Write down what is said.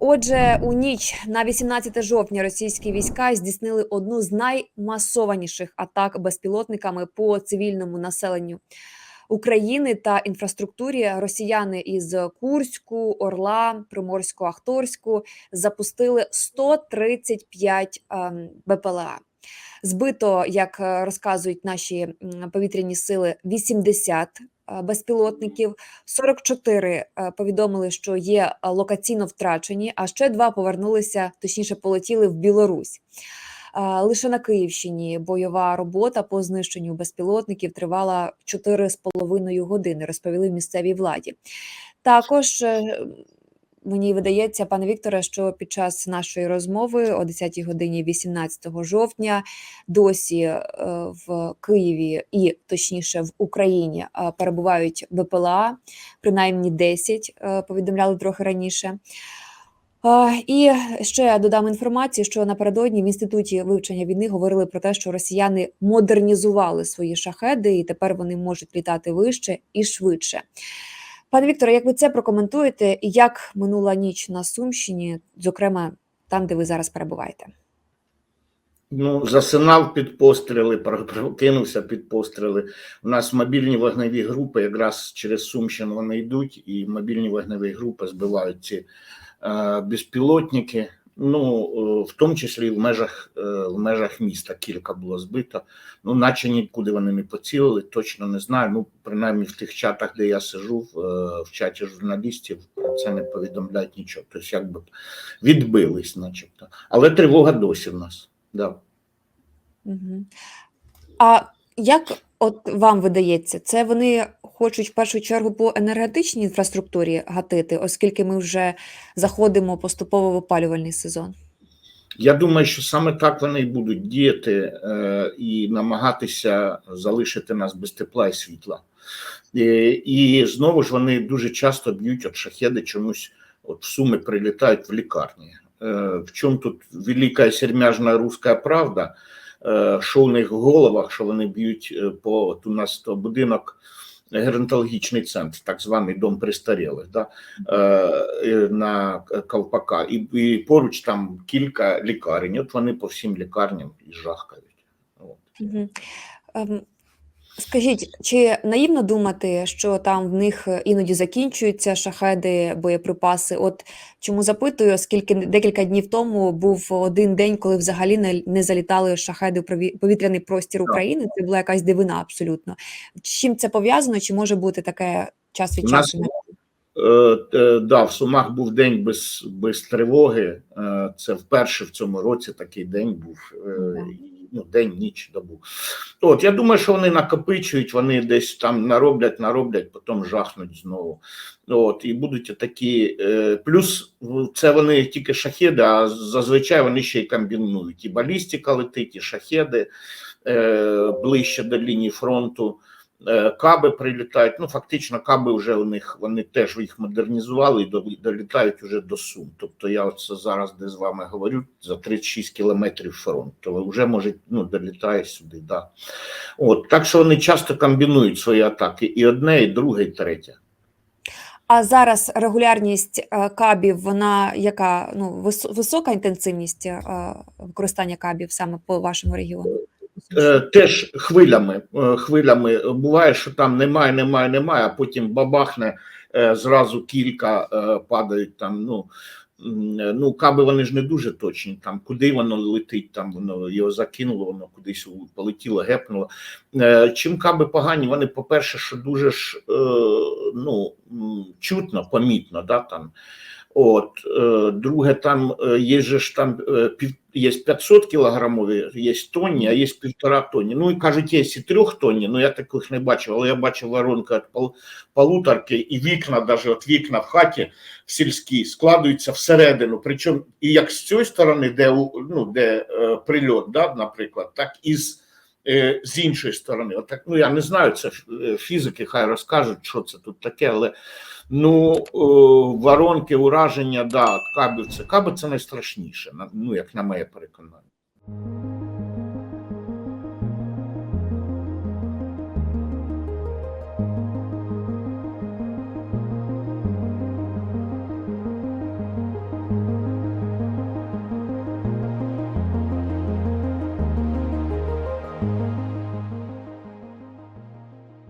Отже, у ніч на 18 жовтня російські війська здійснили одну з наймасованіших атак безпілотниками по цивільному населенню України та інфраструктурі. Росіяни із Курську, Орла, Приморсько-Ахторську запустили 135 ем, БПЛА. Збито, як е, розказують наші повітряні сили, 80 е, безпілотників. 44 е, повідомили, що є локаційно втрачені, а ще два повернулися, точніше, полетіли в Білорусь. Лише на Київщині бойова робота по знищенню безпілотників тривала 4,5 години, розповіли місцевій владі. Також е, мені видається, пане Вікторе, що під час нашої розмови о 10 годині 18 жовтня досі е, в Києві і точніше в Україні е, перебувають БПЛА, принаймні 10, е, повідомляли трохи раніше. І ще додам інформацію, що напередодні в інституті вивчення війни говорили про те, що росіяни модернізували свої шахеди, і тепер вони можуть літати вище і швидше. Пане Вікторе, як ви це прокоментуєте, і як минула ніч на Сумщині, зокрема там, де ви зараз перебуваєте? Ну, засинав під постріли, прокинувся під постріли. У нас мобільні вогневі групи, якраз через Сумщину вони йдуть, і мобільні вогневі групи збивають ці е, безпілотники. Ну, е, в тому числі в межах, е, в межах міста кілька було збито. Ну, наче нікуди вони не поцілили, точно не знаю. Ну, принаймні в тих чатах, де я сижу, в, е, чаті журналістів, про це не повідомляють нічого. Тобто, якби відбились, начебто. Але тривога досі в нас. Да. Угу. А як от вам видається, це вони хочуть в першу чергу по енергетичній інфраструктурі гатити, оскільки ми вже заходимо поступово в опалювальний сезон? Я думаю, що саме так вони і будуть діяти е, і намагатися залишити нас без тепла і світла. І, і знову ж вони дуже часто б'ють от шахеди чомусь от в суми прилітають в лікарні. Е, в чому тут велика сермяжна руська правда? Е, що у них в головах, що вони б'ють е, по у нас то будинок. Геронтологічний центр, так званий дом престарілих, да, на Ковпака, і, і поруч там кілька лікарень. От вони по всім лікарням і жахкають. От. Скажіть, чи наївно думати, що там в них іноді закінчуються шахеди, боєприпаси? От чому запитую, оскільки декілька днів тому був один день, коли взагалі не, не залітали шахеди в повітряний простір України. Це була якась дивина абсолютно. З чим це пов'язано? Чи може бути таке час від часу? Е, е, да, в Сумах був день без, без тривоги. Е, це вперше в цьому році такий день був. Ну, день, ніч, добу. От, я думаю, що вони накопичують, вони десь там нароблять, нароблять, потім жахнуть знову. От, і будуть такі. Е, плюс це вони тільки шахеди, а зазвичай вони ще й комбінують. І балістика летить, і шахеди е, ближче до лінії фронту. Е, Каби прилітають. Ну, фактично, каби вже у них вони теж їх модернізували і долітають уже до Сум. Тобто, я оце зараз де з вами говорю за 36 кілометрів фронт, то вже може ну, долітає сюди. Да. От так що вони часто комбінують свої атаки, і одне, і друге, і третє. А зараз регулярність е, кабів, вона яка ну висока інтенсивність е, використання кабів саме по вашому регіону? Е, теж хвилями. е, Хвилями буває, що там немає, немає, немає, а потім бабахне е, зразу кілька падають там. Ну ну каби вони ж не дуже точні. Там куди воно летить, там воно його закинуло, воно кудись полетіло, гепнуло. Чим каби погані, вони, по-перше, що дуже ж ну чутно, помітно, да там. От, е, друге, там е, є ж там е, є 500 кілограмові, є тонні, а є півтора тонні. Ну і кажуть, є і трьохтонні, ну я таких не бачив, але я бачив воронку від пол, полуторки і вікна, навіть от вікна в хаті в сільській складуються всередину. Причому і як з цієї сторони, де, ну, де е, прильот, да, наприклад, так і з, з іншої сторони. Отак, ну я не знаю, це ж фізики, хай розкажуть, що це тут таке, але Ну, воронки, ураження, да, кабів це каби це найстрашніше, ну, як на моє переконання.